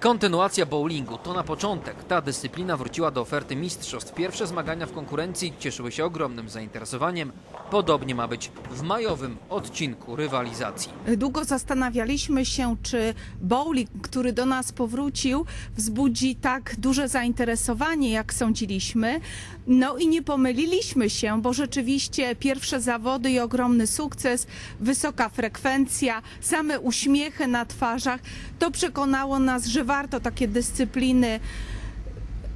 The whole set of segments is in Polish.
Kontynuacja bowlingu to na początek. Ta dyscyplina wróciła do oferty mistrzostw. Pierwsze zmagania w konkurencji cieszyły się ogromnym zainteresowaniem. Podobnie ma być w majowym odcinku rywalizacji. Długo zastanawialiśmy się, czy bowling, który do nas powrócił, wzbudzi tak duże zainteresowanie, jak sądziliśmy. No i nie pomyliliśmy się, bo rzeczywiście pierwsze zawody i ogromny sukces, wysoka frekwencja, same uśmiechy na twarzach, to przekonało nas, że warto takie dyscypliny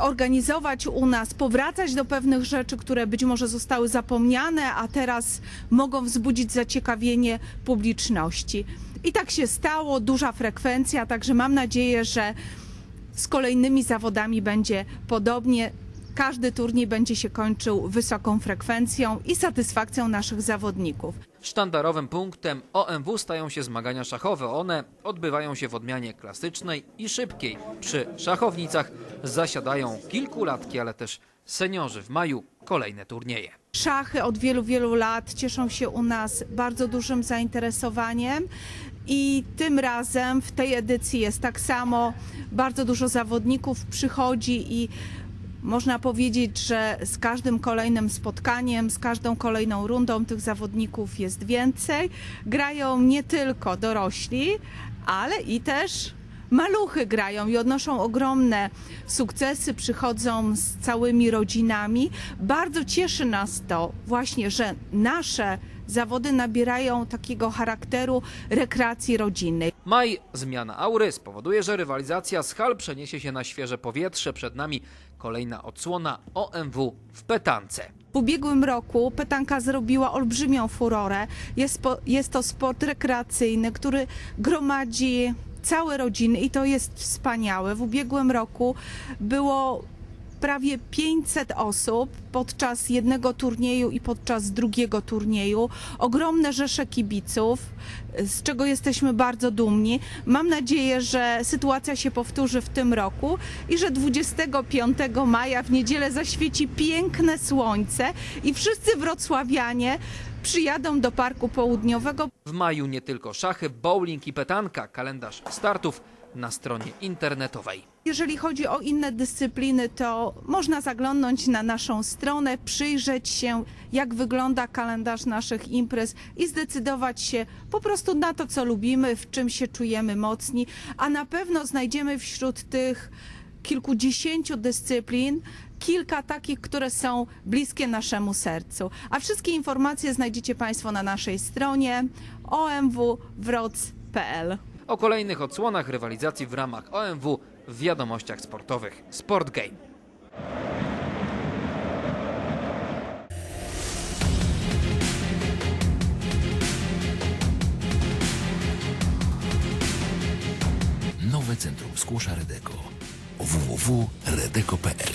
organizować u nas, powracać do pewnych rzeczy, które być może zostały zapomniane, a teraz mogą wzbudzić zaciekawienie publiczności. I tak się stało, duża frekwencja, także mam nadzieję, że z kolejnymi zawodami będzie podobnie. Każdy turniej będzie się kończył wysoką frekwencją i satysfakcją naszych zawodników. Sztandarowym punktem OMW stają się zmagania szachowe. One odbywają się w odmianie klasycznej i szybkiej. Przy szachownicach zasiadają kilkulatki, ale też seniorzy. W maju kolejne turnieje. Szachy od wielu, wielu lat cieszą się u nas bardzo dużym zainteresowaniem i tym razem w tej edycji jest tak samo. Bardzo dużo zawodników przychodzi i można powiedzieć, że z każdym kolejnym spotkaniem, z każdą kolejną rundą tych zawodników jest więcej. Grają nie tylko dorośli, ale i też maluchy grają i odnoszą ogromne sukcesy, przychodzą z całymi rodzinami. Bardzo cieszy nas to właśnie, że nasze zawody nabierają takiego charakteru rekreacji rodzinnej. Maj, zmiana aury spowoduje, że rywalizacja z hal przeniesie się na świeże powietrze. Przed nami kolejna odsłona OMW w Petance. W ubiegłym roku petanka zrobiła olbrzymią furorę. Jest, po, jest to sport rekreacyjny, który gromadzi całe rodziny i to jest wspaniałe. W ubiegłym roku było prawie 500 osób podczas jednego turnieju i podczas drugiego turnieju. Ogromne rzesze kibiców, z czego jesteśmy bardzo dumni. Mam nadzieję, że sytuacja się powtórzy w tym roku i że 25 maja w niedzielę zaświeci piękne słońce i wszyscy wrocławianie przyjadą do Parku Południowego. W maju nie tylko szachy, bowling i petanka. Kalendarz startów na stronie internetowej. Jeżeli chodzi o inne dyscypliny, to można zaglądnąć na naszą stronę, przyjrzeć się, jak wygląda kalendarz naszych imprez i zdecydować się po prostu na to, co lubimy, w czym się czujemy mocni, a na pewno znajdziemy wśród tych kilkudziesięciu dyscyplin kilka takich, które są bliskie naszemu sercu. A wszystkie informacje znajdziecie Państwo na naszej stronie omwwroc.pl. O kolejnych odsłonach rywalizacji w ramach OMW w wiadomościach sportowych. Sport Game. Nowe Centrum Skłosza Redeko www.redeko.pl